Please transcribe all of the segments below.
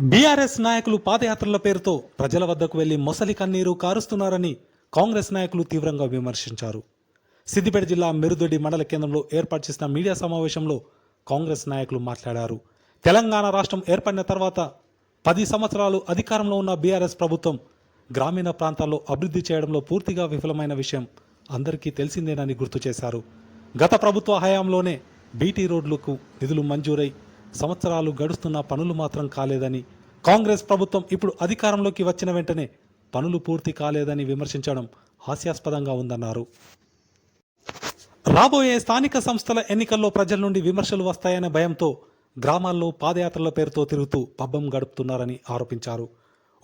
BRS నాయకులు పాదయాత్రల పేరుతో ప్రజల వద్దకు వెళ్ళి మొసలి కన్నీరు కారుస్తున్నారని కాంగ్రెస్ నాయకులు తీవ్రంగా విమర్శించారు. సిద్దిపేట జిల్లా మెరుదొడ్డి మండల కేంద్రంలో ఏర్పాటు చేసిన మీడియా సమావేశంలో కాంగ్రెస్ నాయకులు మాట్లాడారు. తెలంగాణ రాష్ట్రం ఏర్పడిన తర్వాత పది సంవత్సరాలు అధికారంలో ఉన్న బీఆర్ఎస్ ప్రభుత్వం గ్రామీణ ప్రాంతాల్లో అభివృద్ధి చేయడంలో పూర్తిగా విఫలమైన విషయం అందరికీ తెలిసిందేనని గుర్తు చేశారు. గత ప్రభుత్వ హయాంలోనే బీటీ రోడ్లకు నిధులు మంజూరై సంవత్సరాలు గడుస్తున్న పనులు మాత్రం కాలేదని కాంగ్రెస్ ప్రభుత్వం ఇప్పుడు అధికారంలోకి వచ్చిన వెంటనే పనులు పూర్తి కాలేదని విమర్శించడం హాస్యాస్పదంగా ఉందన్నారు. రాబోయే స్థానిక సంస్థల ఎన్నికల్లో ప్రజల నుండి విమర్శలు వస్తాయనే భయంతో గ్రామాల్లో పాదయాత్రల పేరుతో తిరుగుతూ పబ్బం గడుపుతున్నారని ఆరోపించారు.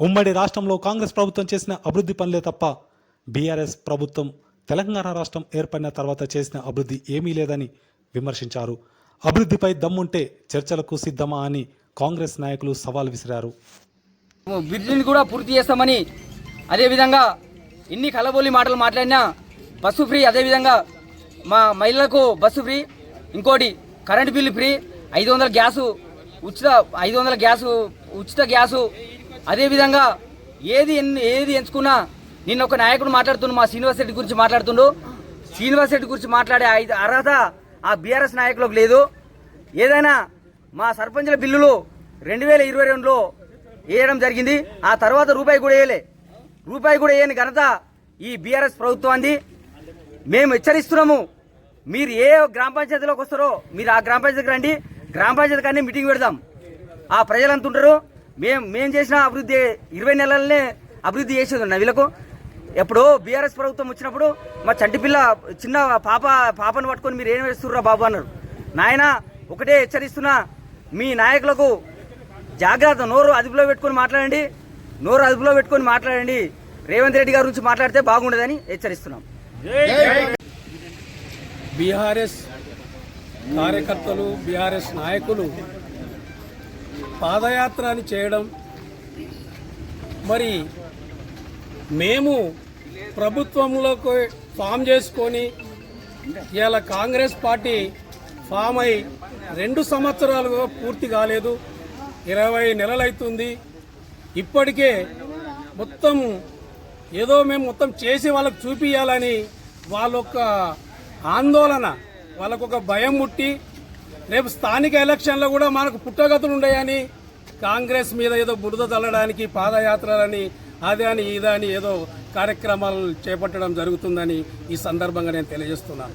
ఉమ్మడి రాష్ట్రంలో కాంగ్రెస్ ప్రభుత్వం చేసిన అభివృద్ధి పనులే తప్ప బీఆర్ఎస్ ప్రభుత్వం తెలంగాణ రాష్ట్రం ఏర్పడిన తర్వాత చేసిన అభివృద్ధి ఏమీ లేదని విమర్శించారు. అభివృద్ధిపై దమ్ముంటే చర్చలకు సిద్ధమా అని కాంగ్రెస్ నాయకులు సవాల్ విసిరారు. బ్రిడ్జిని కూడా పూర్తి చేస్తామని అదేవిధంగా ఎన్ని కలబోలి మాటలు మాట్లాడినా బస్సు ఫ్రీ అదేవిధంగా మా మహిళలకు బస్సు ఫ్రీ ఇంకోటి కరెంట్ బిల్లు ఫ్రీ ఐదు వందల గ్యాసు ఉచిత ఐదు వందల గ్యాసు ఉచిత గ్యాసు అదేవిధంగా ఏది ఎన్- ఏది ఎంచుకున్నా నిన్న ఒక నాయకుడు మాట్లాడుతుండు మా శ్రీనివాస్ రెడ్డి గురించి మాట్లాడుతుండు. శ్రీనివాస్ రెడ్డి గురించి మాట్లాడే ఐదు అర్హత ఆ బీఆర్ఎస్ నాయకులకు లేదు. ఏదైనా మా సర్పంచుల బిల్లులు రెండు వేల ఇరవై రెండులో వేయడం జరిగింది. ఆ తర్వాత రూపాయి కూడా వేయలే. రూపాయి కూడా వేయని ఘనత ఈ బీఆర్ఎస్ ప్రభుత్వాన్ని మేము హెచ్చరిస్తున్నాము మీరు ఏ గ్రామ పంచాయతీలోకి వస్తారో మీరు ఆ గ్రామ పంచాయతీకి రండి. గ్రామ పంచాయతీ కానీ మీటింగ్ పెడదాం. ఆ ప్రజలంతా ఉంటారు. మేము మేము చేసిన అభివృద్ధి ఇరవై నెలలనే అభివృద్ధి చేసేది ఉన్న వీళ్ళకు. ఎప్పుడో బీఆర్ఎస్ ప్రభుత్వం వచ్చినప్పుడు మా చంటి పిల్ల చిన్న పాప పాపను పట్టుకొని మీరు ఏం వేస్తుర్రా బాబు అన్నారు. నాయన ఒకటే హెచ్చరిస్తున్నా మీ నాయకులకు జాగ్రత్త నోరు అదుపులో పెట్టుకొని మాట్లాడండి. నోరు అదుపులో పెట్టుకొని మాట్లాడండి. రేవంత్ రెడ్డి గారి గురించి మాట్లాడితే బాగుండదని హెచ్చరిస్తున్నాం. బీఆర్ఎస్ కార్యకర్తలు బీఆర్ఎస్ నాయకులు పాదయాత్ర అని చేయడం మరి మేము ప్రభుత్వంలోకి ఫామ్ చేసుకొని ఇవాళ కాంగ్రెస్ పార్టీ ఫామ్ అయి రెండు సంవత్సరాలుగా పూర్తి కాలేదు. ఇరవై నెలలైతుంది. ఇప్పటికే మొత్తం ఏదో మేము మొత్తం చేసి వాళ్ళకు చూపియాలని వాళ్ళొక్క ఆందోళన వాళ్ళకొక భయం ముట్టి రేపు స్థానిక ఎలక్షన్లో కూడా మనకు పుట్టగతులు ఉన్నాయని కాంగ్రెస్ మీద ఏదో బురద చల్లడానికి పాదయాత్రలని అదే అని ఇదే అని ఏదో కార్యక్రమాలు చేపట్టడం జరుగుతుందని ఈ సందర్భంగా నేను తెలియజేస్తున్నాను.